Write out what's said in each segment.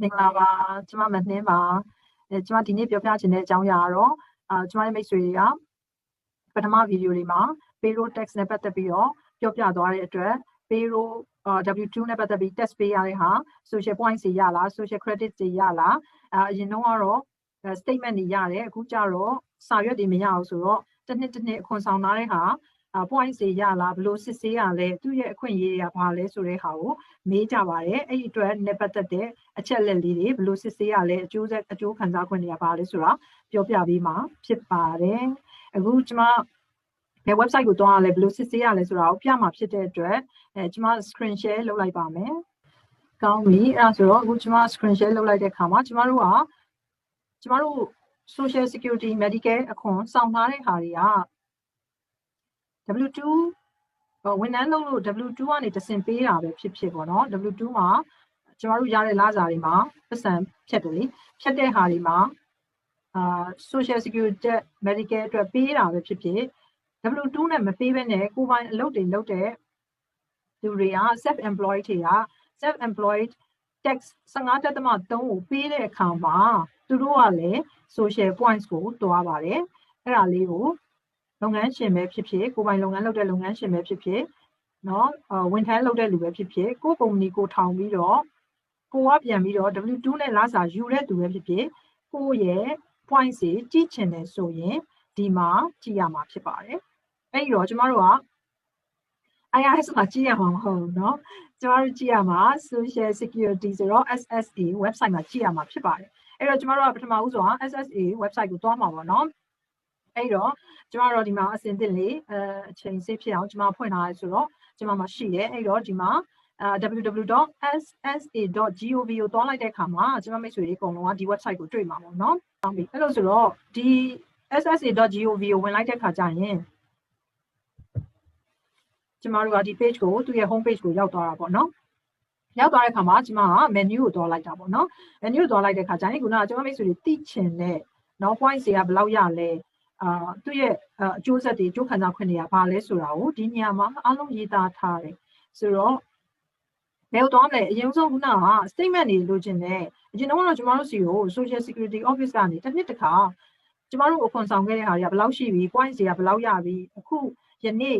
မင်္ဂလာပါကျမမနှင်းပါအဲကျမဒီနေ့ပြောပြချင်တဲ့အကြောင်းအရာကတော့အာကျမရဲ့မိတ်ဆွေတွေကပထမဗီဒီယိုလေးမှာ payroll tax နဲ့ပတ်သက်ပြီးတော့ပြောပြသွားတဲ့အတွက် payroll W2 နဲ့ပတ်သက်ပြီး test ပေးရတဲ့ဟာ social points တွေရလား social credit တွေရလားအာအရင်တော့ကတော့ statement တွေရတယ်အခုကျတော့စာရွက်တွေမရအောင်ဆိုတော့တစ်နှစ်တစ်နှစ်အခွန်ဆောင်ထားတဲ့ဟာအာ points တွေရလားဘယ်လိုစစ်ဆေးရလဲသူ့ရဲ့အခွင့်အရေးတွေကဘာလဲဆိုတဲ့ဟာကိုမေးကြပါတယ်အဲ့ဒီအတွက်နဲ့ပတ်သက်တဲ့အချက်လက်လေးတွေဘယ်လိုစစ်ဆေးရလဲအကျိုးဆက်အကျိုးခံစားခွင့်တွေကဘာလဲဆိုတာပြောပြပေးမှာဖြစ်ပါတယ်အခုကျမဘယ် website ကိုတွားရလဲဘယ်လိုစစ်ဆေးရလဲဆိုတာကိုပြမှာဖြစ်တဲ့အတွက်အဲကျမ screen share လုပ်လိုက်ပါမယ်ကောင်းပြီအဲ့ဒါဆိုတော့အခုကျမ screen share လုပ်လိုက်တဲ့အခါမှာကျမတို့ကကျမတို့ social security medical အခွန်စောင့်ထားတဲ့ဟာတွေက W2 ဝန်ထမ်းလုပ်လို့ W2 ကနေတဆင့်ပေးတာပဲဖြစ်ဖြစ်ပေါ့နော် W2 မှာကျမတို့ရတဲ့လစာတွေမှာပတ်စံဖြတ်တယ်လေဖြတ်တဲ့ဟာတွေမှာအာ social security medical အတွက်ပေးတာပဲဖြစ်ဖြစ် W2 နဲ့မပေးဘဲနဲ့ကိုယ်ပိုင်အလုပ်တွေလုပ်တဲ့လူတွေက self employed တွေက self employed tax 15.3ကိုပေးတဲ့အခါမှာသူတို့ကလည်း social points ကိုတွားပါတယ်အဲ့ဒါလေးကို လုပ်ငန်းရှင်ပဲဖြစ်ဖြစ်ကိုယ်ပိုင်လုပ်ငန်းလုပ်တဲ့လုပ်ငန်းရှင်ပဲဖြစ်ဖြစ်เนาะဝန်ထမ်းလုပ်တဲ့လူပဲဖြစ်ဖြစ်ကိုယ်ကုမ္ပဏီကိုထောင်ပြီးတော့ကိုကပြန်ပြီးတော့ W2 နဲ့လစာယူတဲ့သူပဲဖြစ်ဖြစ်ကိုရဲ့ point စီကြည့်ချင်တယ်ဆိုရင်ဒီမှာကြည့်ရမှာဖြစ်ပါတယ်အဲ့ဒီတော့ကျမတို့က IRS မှာကြည့်ရမှာမဟုတ်ဘူးเนาะကျမတို့ကြည့်ရမှာ Social Security ဆိုတော့ SSA website မှာကြည့်ရမှာဖြစ်ပါတယ်အဲ့တော့ကျမတို့ကပထမဦးဆုံး SSA website ကိုသွားမှာပေါ့เนาะ အဲ့တော့ကျမတို့ဒီမှာအစင်သစ်လေးအဲအချိန်စေးဖြစ်အောင်ကျမဖွင့်ထားရဆိုတော့ကျမမှာရှိတယ်အဲ့တော့ဒီမှာအဲ www.ssa.gov ကိုတွားလိုက်တဲ့အခါမှာကျမမိတ်ဆွေတွေအကုန်လုံးကဒီ website ကိုတွေ့မှာပေါ့နော်။ဟုတ်ပြီ။အဲ့လိုဆိုတော့ဒီ ssa.gov ကိုဝင်လိုက်တဲ့အခါကျရင်ကျမတို့ကဒီ page ကိုသူ့ရဲ့ home page ကိုရောက်သွားတာပေါ့နော်။ရောက်သွားတဲ့အခါမှာကျမက menu ကိုတွားလိုက်တာပေါ့နော်။ menu ကိုတွားလိုက်တဲ့အခါကျရင်ခုနကကျမမိတ်ဆွေတွေသိချင်တဲ့နောက် point တွေကဘယ်လောက်ရလဲ အာသူ့ရဲ့အကျိုးဆက်တွေအကျိုးခံစားခွင့်တွေကဘာလဲဆိုတာကိုဒီနေရာမှာအားလုံးရေးသားထားတယ်ဆိုတော့ဘယ်လိုတော့မလဲအရင်ဆုံးခုနက statement တွေလိုချင်တယ်အရင်တော့ကျွန်တော်တို့စီကို social security office ကနေတစ်နှစ်တစ်ခါကျမတို့အခွန်ဆောင်ခဲ့တဲ့ဟာတွေကဘယ်လောက်ရှိပြီ points တွေကဘယ်လောက်ရပြီအခုယနေ့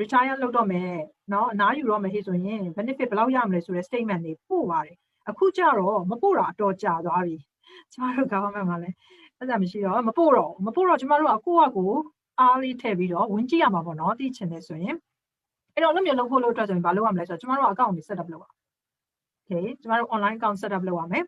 retire လုပ်တော့မယ်เนาะအနားယူတော့မယ်ဟေ့ဆိုရင် benefit ဘယ်လောက်ရမလဲဆိုတဲ့ statement တွေပို့ပါတယ်အခုကျတော့မပို့တာအတော်ကြာသွားပြီကျမတို့ government မှာလည်း အဲ့ဒါမရှိတော့မပို့တော့မပို့တော့ကျမတို့ကကိုယ့်အကိုအားလေးထည့်ပြီးတော့ဝင်ကြည့်ရမှာပေါ့နော်သိချင်တယ်ဆိုရင်အဲ့တော့အဲ့လိုမျိုးလုပ်ဖို့လို့အတွက်ဆိုရင်ဘာလုပ်ရမလဲဆိုတော့ကျမတို့က account တွေ set up လုပ်ရအောင် okay ကျမတို့ online account set up လုပ်ရမယ်